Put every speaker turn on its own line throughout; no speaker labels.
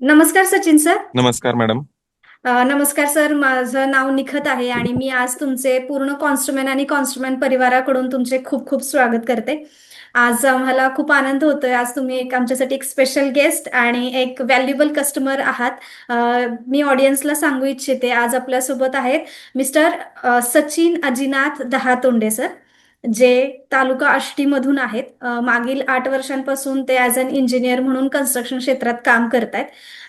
नमस्कार सचिन सर.
नमस्कार मॅडम.
नमस्कार सर माझं नाव निखत आहे आणि मी आज तुमचे पूर्ण कॉन्स्टमॅन आणि कॉन्स्टमॅन परिवाराकडून तुमचे खूप खूप स्वागत करते. आज आम्हाला खूप आनंद होतोय. आज तुम्ही एक आमच्यासाठी एक स्पेशल गेस्ट आणि एक व्हॅल्युएबल कस्टमर आहात. मी ऑडियन्सला सांगू इच्छिते. आज आपल्यासोबत आहेत मिस्टर सचिन अजिनाथ दहातोंडे सर. जे तालुका आष्टीमधून आहेत मागील आठ वर्षांपासून ते ॲज अन इंजिनियर म्हणून कन्स्ट्रक्शन क्षेत्रात काम करत आहेत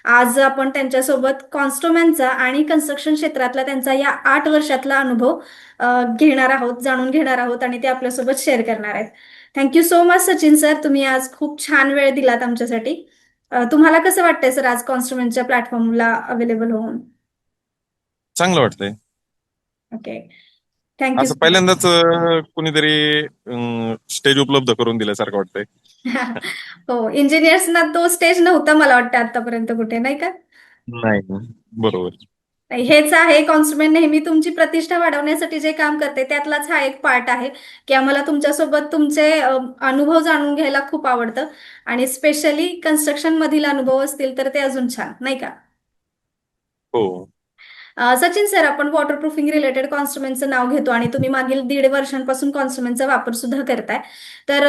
आज आपण त्यांच्यासोबत कॉन्स्टोमॅनचा आणि कन्स्ट्रक्शन क्षेत्रातला त्यांचा या आठ वर्षातला अनुभव घेणार आहोत जाणून घेणार आहोत आणि ते आपल्यासोबत शेअर करणार आहेत. Thank you so much Sachin sir तुम्ही आज खूप छान वेळ दिलात आमच्यासाठी. तुम्हाला कसं वाटतंय सर आज कॉन्स्टोमॅनच्या प्लॅटफॉर्मला अवेलेबल होऊन?
चांगलं वाटतंय.
ओके थँक्यू
असं पहिल्यांदाच अं, कुणीतरी स्टेज उपलब्ध करून दिल्यासारखं वाटतंय.
हो इंजिनियर्सना तो स्टेज नव्हता मला वाटतं आतापर्यंत कुठे नाही का?
नाही बरोबर.
नाही, हेच आहे कॉन्स्टमेंट नेहमी तुमची प्रतिष्ठा वाढवण्यासाठी जे काम करते त्यातलाच हा एक पार्ट आहे की आम्हाला तुमच्यासोबत तुमचे अ, अनुभव जाणून घ्यायला खूप आवडतं आणि स्पेशली कन्स्ट्रक्शन मधील अनुभव असतील तर ते अजून छान नाही का?
हो.
सचिन सर आपण वॉटरप्रूफिंग रिलेटेड कॉन्स्ट्रुमेंटचं नाव घेतो आणि तुम्ही मागील दीड वर्षांपासून कॉन्स्ट्रुमेंटचा वापर सुद्धा करताय. तर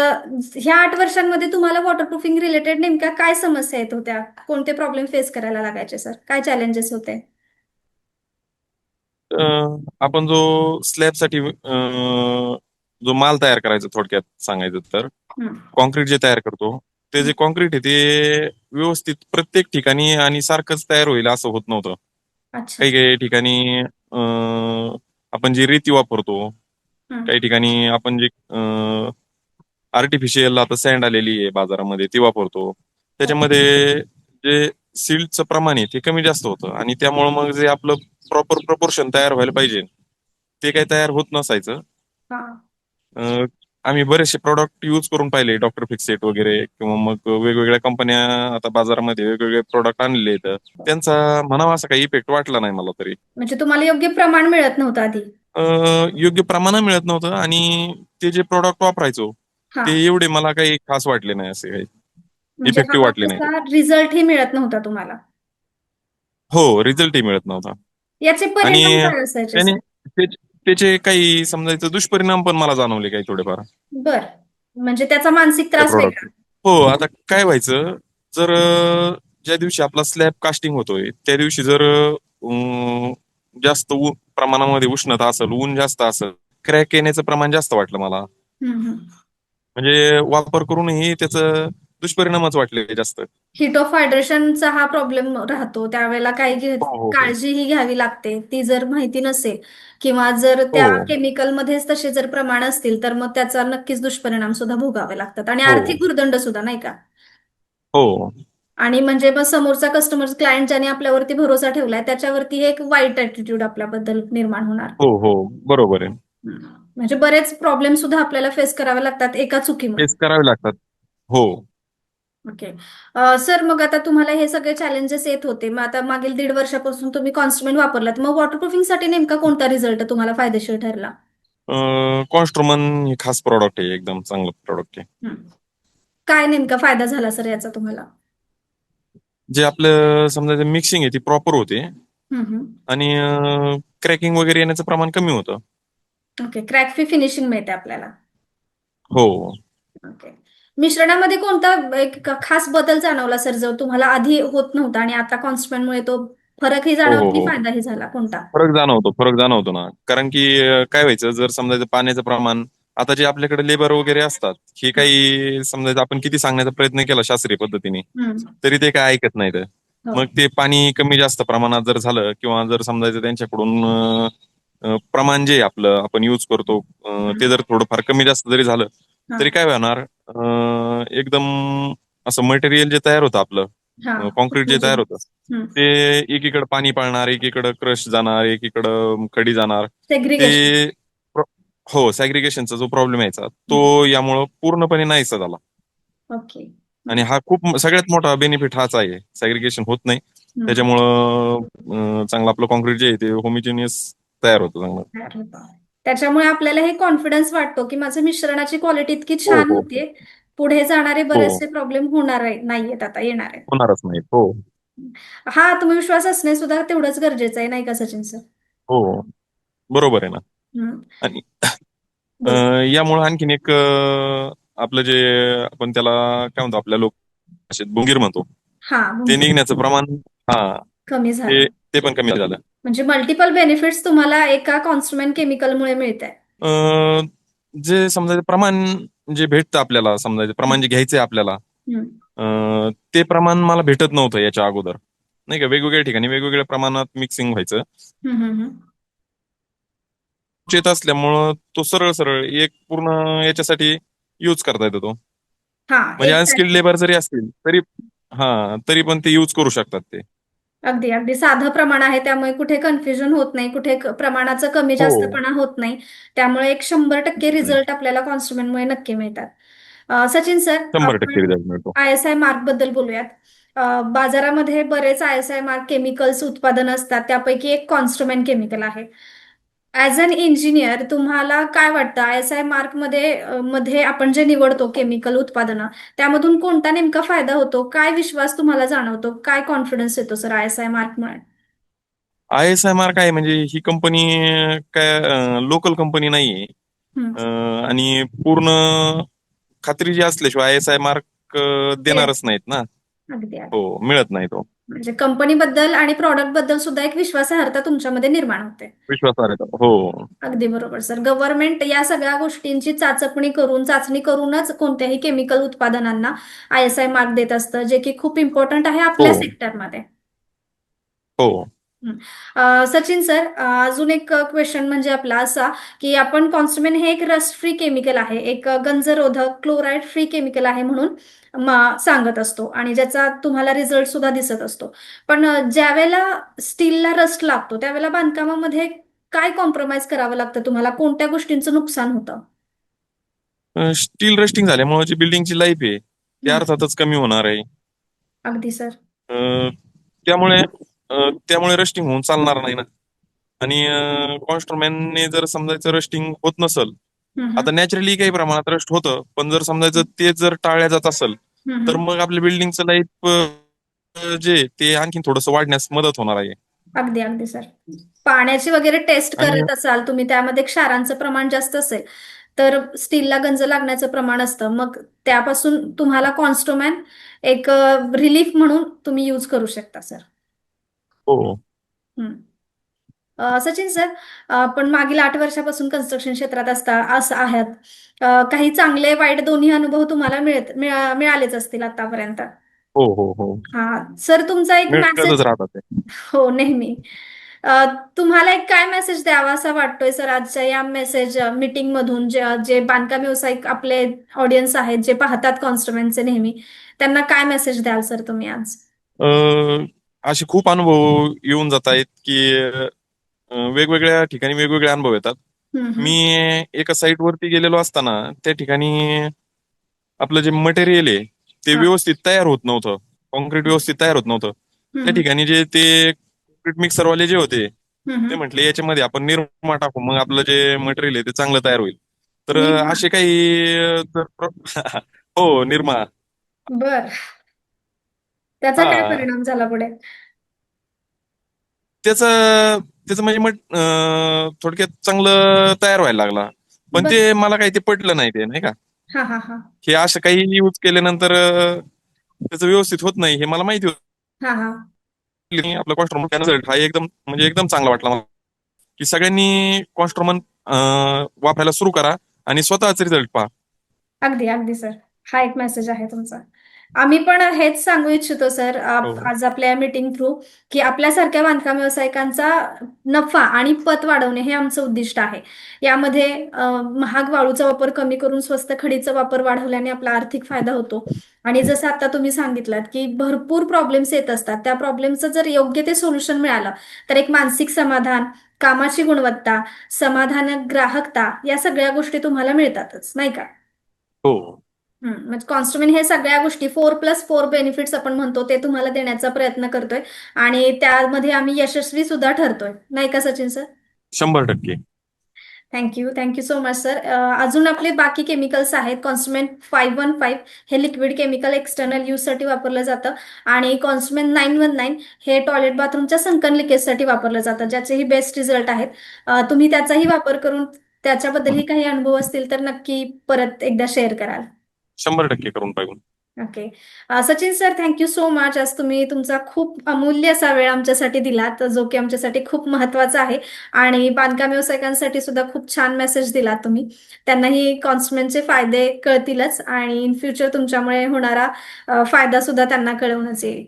ह्या आठ वर्षांमध्ये तुम्हाला वॉटरप्रूफिंग रिलेटेड नेमक्या काय समस्या येत होत्या? कोणते प्रॉब्लेम फेस करायला लागायचे सर? काय चॅलेंजेस होते?
आपण जो स्लॅबसाठी जो माल तयार करायचा थोडक्यात सांगायचं तर कॉन्क्रीट जे तयार करतो ते जे कॉन्क्रीट आहे ते व्यवस्थित प्रत्येक ठिकाणी आणि सारखंच तयार होईल असं होत नव्हतं.
अच्छा.
काही काही ठिकाणी अं, आपण जी रेती वापरतो काही ठिकाणी आपण जे आर्टिफिशियल आता सँड आलेली आहे बाजारामध्ये ती वापरतो. त्याच्यामध्ये जे सिल्टचं प्रमाण आहे ते कमी जास्त होतं. आणि त्यामुळे मग जे आपलं प्रॉपर प्रपोर्शन तयार व्हायला पाहिजे ते काही तयार होत नसायचं.
हा.
अं, आम्ही बरेचसे प्रॉडक्ट यूज करून पाहिले डॉक्टर फिक्सेट वगैरे किंवा मग वेगवेगळ्या कंपन्या आता बाजारामध्ये वेगवेगळे प्रॉडक्ट आणले आहेत. त्यांचा म्हणावा असा काही इफेक्ट वाटला नाही मला तरी.
म्हणजे तुम्हाला योग्य प्रमाण मिळत नव्हतं आधी?
योग्य प्रमाण मिळत नव्हतं आणि ते जे प्रॉडक्ट वापरायचो
हा.
ते एवढे मला काही खास वाटले नाही असे काही.
म्हणजे
इफेक्टिव्ह
हा
वाटले नाही.
रिझल्टही मिळत नव्हता तुम्हाला?
हो रिझल्टही मिळत नव्हता.
याचे
आणि
काय असायचे?
त्याने त्याचे काही समजायचं दुष्परिणाम पण मला जाणवले काही थोडेफार.
बर. म्हणजे त्याचा मानसिक त्रास वेगळा
हो आता काय व्हायचं जर अं, ज्या दिवशी आपला स्लॅब कास्टिंग होतोय त्या दिवशी जर अं, जास्त ऊ- प्रमाणामध्ये उष्णता असेल ऊन जास्त असेल क्रॅक येण्याचं प्रमाण जास्त वाटलं मला.
हम्म, हम्म.
म्हणजे वापर करूनही त्याचं दुष्परिणामच वाटले जास्त.
हिट ऑफ हायड्रेशनचा हा प्रॉब्लेम राहतो. त्यावेळेला काही घे-
हो हो हो.
काळजीही घ्यावी लागते. ती जर माहिती नसेल किंवा जर त्या
हो.
केमिकलमध्येच तसे जर प्रमाण असतील तर मग त्याचा नक्कीच दुष्परिणाम सुद्धा भोगावे लागतात. आणि
हो.
आर्थिक भुर्दंड सुद्धा नाही का?
हो.
आणि म्हणजे मग समोरचा कस्टमर क्लायंट ज्याने आपल्यावरती भरोसा ठेवलाय त्याच्यावरती एक वाईट ऍटिट्यूड आपल्याबद्दल निर्माण होणार.
हो हो. बरोबर आहे.
म्हणजे बरेच प्रॉब्लेम सुद्धा आपल्याला फेस करावे लागतात एका चुकीमुळे.
तेच करावे लागतात. हो.
ओके सर मग आता तुम्हाला हे सगळे चॅलेंजेस येत होते. मग आता मागील दीड वर्षापासून तुम्ही कॉन्स्टमेंट वापरलात. मग वॉटरप्रूफिंगसाठी नेमका कोणता रिझल्ट तुम्हाला फायदेशीर ठरला?
कॉन्स्ट्रोमन हे खास प्रॉडक्ट आहे. एकदम चांगलं प्रॉडक्ट आहे.
काय नेमका फायदा झाला सर याचा तुम्हाला?
जे आपलं समजा मिक्सिंग आहे ती प्रॉपर होते. आणि क्रॅकिंग वगैरे येण्याचं प्रमाण कमी होतं.
ओके क्रॅक फ्री फिनिशिंग मिळते आपल्याला.
हो.
ओके मिश्रणामध्ये कोणता एक खास बदल जाणवला सर जो तुम्हाला आधी होत नव्हता आणि आता कॉन्स्टंटमुळे तो फरकही
हो हो
की
हो.
फायदाही झाला? कोणता?
फरक जाणवतो फरक जाणवतो ना. कारण की काय व्हायचं जर समजायचं पाण्याचं प्रमाण आता जे आपल्याकडे लेबर वगैरे असतात हे काही समजायचं आपण किती सांगण्याचा प्रयत्न केला शास्त्रीय पद्धतीने. तरी ते काय ऐकत नाहीत.
हो.
मग ते पाणी कमी जास्त प्रमाणात जर झालं किंवा जर समजायचं त्यांच्याकडून प्रमाण जे आपलं आपण युज करतो ते जर थोडंफार कमी जास्त जरी झालं. तरी काय होणार? अं, एकदम असं मटेरियल जे तयार होतं आपलं
हा.
कॉन्क्रीट जे तयार होतं. ते एकीकडे पाणी पाळणार एकीकडे क्रश जाणार एकीकडं खडी जाणार
सेग्रिगेशन
ते प्र- हो सॅग्रिगेशनचा जो प्रॉब्लेम यायचा तो यामुळं पूर्णपणे नाहीसा झाला
ओके
आणि हा खूप सगळ्यात मोठा बेनिफिट हाच आहे सॅग्रिगेशन होत नाही. त्याच्यामुळं अं, चांगलं आपलं कॉन्क्रीट जे आहे ते होमिजिनियस तयार होतं चांगलं.
त्याच्यामुळे आपल्याला हे कॉन्फिडन्स वाटतो की माझं मिश्रणाची क्वालिटी इतकी
हो
छान
हो.
होतीये. पुढे जाणारे
हो.
बरेचसे प्रॉब्लेम होणार आहे नाहीयेत आता येणार. आहेत
होणारच नाही हो.
हा आत्मविश्वास असणे सुद्धा तेवढंच गरजेचं आहे नाही का सचिन सर
हो बरोबर आहे ना.
हम्म.
आणि. यामुळे आणखीन एक अं, आपलं जे आपण त्याला काय म्हणतो आपल्या लोक भाषेत बुंगीर म्हणतो.
हा
ते निघण्याचं प्रमाण हा.
कमी झालं.
ते पण कमी झालं.
म्हणजे मल्टिपल बेनिफिट्स तुम्हाला एका कॉन्स्ट्रुमेंट केमिकलमुळे मिळत आहे
अं, जे समजायचं प्रमाण जे भेटतं आपल्याला समजायचं प्रमाण जे घ्यायचंय आपल्याला अं, ते प्रमाण मला भेटत नव्हतं याच्या अगोदर. नाही का? वेगवेगळ्या ठिकाणी वेगवेगळ्या प्रमाणात मिक्सिंग व्हायचं. येत असल्यामुळं तो सरळ सरळ एक पूर्ण याच्यासाठी युज करता येतो तो.
हा
म्हणजे
एक
अनस्किल्ड लेबर जरी असतील तरी हा तरी पण ते युज करू शकतात ते.
अगदी अगदी साधं प्रमाण आहे. त्यामुळे कुठे कन्फ्युजन होत नाही कुठे क- प्रमाणाचं कमी
हो.
जास्तपणा होत नाही. त्यामुळे एक शंभर टक्के रिझल्ट आपल्याला कॉन्स्ट्रुमेंटमुळे नक्की मिळतात. अं, सचिन सर
शंभर टक्के रिझल्ट मिळतो.
आय एस आय मार्कबद्दल बोलूयात. अं, बाजारामध्ये बरेच I S I mark chemicals उत्पादन असतात. त्यापैकी एक कॉन्स्ट्रुमेंट केमिकल आहे. ऍज अन इंजिनियर तुम्हाला काय वाटतं? आय एस आय मार्कमध्ये अं, मध्ये आपण जे निवडतो केमिकल उत्पादनं त्यामधून कोणता नेमका फायदा होतो? काय विश्वास तुम्हाला जाणवतो? काय कॉन्फिडन्स येतो सर आय एस आय मार्कमुळे
आय एस आय मार्क आहे म्हणजे ही कंपनी काय लोकल कंपनी नाहीये.
हम्म.
अं, आणि पूर्ण खात्री जी असल्याशिवाय आय एस आय मार्क देणारच नाहीत ना?
अगदी.
हो मिळत नाही तो.
म्हणजे कंपनीबद्दल आणि प्रॉडक्टबद्दल सुद्धा एक विश्वासार्हता तुमच्यामध्ये निर्माण होते.
विश्वासार्हता हो.
अगदी बरोबर सर. गव्हर्नमेंट या सगळ्या गोष्टींची चाचपणी करून चाचणी करूनच कोणत्याही केमिकल उत्पादनांना आय एस आय मार्क देत असतं जे की खूप इम्पॉर्टंट आहे आपल्या
हो.
सेक्टरमध्ये
हो.
अ, सचिन सर अ, अजून एक क्वेश्चन म्हणजे आपला असा की आपण कॉन्स्टमेन हे एक रस्ट फ्री केमिकल आहे एक गंजरोधक क्लोराईड फ्री केमिकल आहे म्हणून म- सांगत असतो आणि ज्याचा तुम्हाला रिझल्ट सुद्धा दिसत असतो. पण अ, ज्यावेळेला स्टीलला रस्ट लागतो त्यावेळेला बांधकामामध्ये काय कॉम्प्रोमाइज करावं लागतं तुम्हाला? कोणत्या गोष्टींचं नुकसान होतं?
स्टील रस्टिंग झाल्यामुळे जी बिल्डिंगची लाईफ आहे ती
हम्म.
अर्थातच कमी होणार आहे.
अगदी सर.
अं, त्यामुळे त्यामुळे रस्टिंग होऊन चालणार नाही ना. आणि कॉन्स्ट्रोमॅनने जर समजायचं रस्टिंग होत नसल आता नॅचरली काही प्रमाणात रस्ट होतं पण जर समजायचं ते जर टाळल्या जात असेल तर मग आपल्या बिल्डिंगचं लाईफ जे ते आणखी थोडंसं वाढण्यास मदत होणार आहे.
अगदी अगदी सर पाण्याची वगैरे टेस्ट करत असाल तुम्ही त्यामध्ये क्षारांचं प्रमाण जास्त असेल तर स्टीलला गंज लागण्याचं प्रमाण असतं. मग त्यापासून तुम्हाला कॉन्स्टोमॅन एक रिलीफ म्हणून तुम्ही यूज करू शकता सर
हो.
अ, सचिन सर आपण मागील आठ वर्षापासून कन्स्ट्रक्शन क्षेत्रात असता असं आहात. अ, काही चांगले वाईट दोन्ही अनुभव तुम्हाला मिळत मिळा- मिळालेच असतील आतापर्यंत.
हो हो हो.
हा. सर तुमचा एक
मिळतच
मेसेज
राहतात ते.
हो नेहमी. अ, तुम्हाला एक काय मेसेज द्यावा असा वाटतोय सर आजच्या या मेसेज मीटिंग मधून? जे जे बांधकाम व्यावसायिक आपले ऑडियन्स आहेत जे पाहतात कॉन्स्ट्रुमेंटचे नेहमी त्यांना काय मेसेज द्याल सर तुम्ही आज?
अं, असे खूप अनुभव येऊन जात आहेत की अं, वेगवेगळ्या ठिकाणी वेगवेगळे अनुभव येतात.
हम्म.
मी एका साईट वरती गेलेलो असताना त्या ठिकाणी आपलं जे मटेरियल आहे ते
हा.
व्यवस्थित तयार होत नव्हतं. कॉन्क्रीट व्यवस्थित तयार होत नव्हतं. त्या ठिकाणी जे ते कॉन्क्रीट मिक्सरवाले जे होते
हम्म,
ते म्हटले याच्यामध्ये आपण निरमा टाकू मग आपलं जे मटेरियल आहे ते चांगलं तयार होईल. तर
निरमा?
असे काही अं, जर प्र- हो निरमा
बर. त्याचा काय
हा.
परिणाम झाला पुढे?
त्याचं त्याचं म्हणजे मग अं, थोडक्यात चांगलं तयार व्हायला लागला. पण
बर.
ते मला काही ते पटलं नाही ते नाही का?
हा हा हा.
हे असं काही यूज केल्यानंतर अं, त्याचं व्यवस्थित होत नाही हे मला माहिती होतं.
हा हा.
आपला कॉन्स्ट्रोमन रिझल्ट हा एकदम म्हणजे एकदम चांगला वाटला मला. की सगळ्यांनी कॉन्स्ट्रोमन वापरायला सुरू करा आणि स्वतःच रिझल्ट पहा.
अगदी अगदी सर हा एक मेसेज आहे तुमचा. आम्ही पण हेच सांगू इच्छितो सर आप-
हो.
आज आपल्या मीटिंग थ्रू की आपल्यासारख्या बांधकाम व्यावसायिकांचा नफा आणि पत वाढवणे हे आमचं उद्दिष्ट आहे. यामध्ये महाग वाळूचा वापर कमी करून स्वस्त खडीचा वापर वाढवल्याने आपला आर्थिक फायदा होतो. आणि जसं आता तुम्ही सांगितलं की भरपूर प्रॉब्लेम्स येत असतात. त्या प्रॉब्लेमचं जर योग्य ते सोल्युशन मिळालं तर एक मानसिक समाधान कामाची गुणवत्ता समाधान ग्राहकता या सगळ्या गोष्टी तुम्हाला मिळतातच नाही का?
हो.
हम्म, म्हणजे कॉन्स्ट्रुमेंट हे सगळ्या गोष्टी फोर प्लस फोर बेनिफिट्स आपण म्हणतो ते तुम्हाला देण्याचा प्रयत्न करतोय. आणि त्यामध्ये आम्ही यशस्वी सुद्धा ठरतोय. नाही का सचिन सर
शंभर टक्के.
Thank you thank you so much sir अजून आपले बाकी केमिकल्स आहेत. कॉन्स्टमेंट फाईव्ह वन फाईव्ह हे लिक्विड केमिकल एक्सटर्नल यूजसाठी वापरलं जातं. आणि कॉन्स्टमेंट नाईन वन नाईन हे टॉयलेट बाथरूमच्या संकन लिकेजसाठी वापरलं जातं ज्याचेही बेस्ट रिझल्ट आहेत. अ, तुम्ही त्याचाही वापर करून त्याच्याबद्दलही काही अनुभव असतील तर नक्की परत एकदा शेअर कराल.
शंभर टक्के करून पाहिजे
okay Sachin sir thank you so much आज तुम्ही तुमचा खूप अमूल्य असा वेळ आमच्यासाठी दिलात जो की आमच्यासाठी खूप महत्त्वाचा आहे. आणि बांधकाम व्यावसायिकांसाठी सुद्धा खूप छान मेसेज दिलात तुम्ही. त्यांनाही कॉन्स्टमेंटचे फायदे कळतीलच आणि इन फ्युचर तुमच्यामुळे होणारा फायदा सुद्धा त्यांना कळवूनच येईल.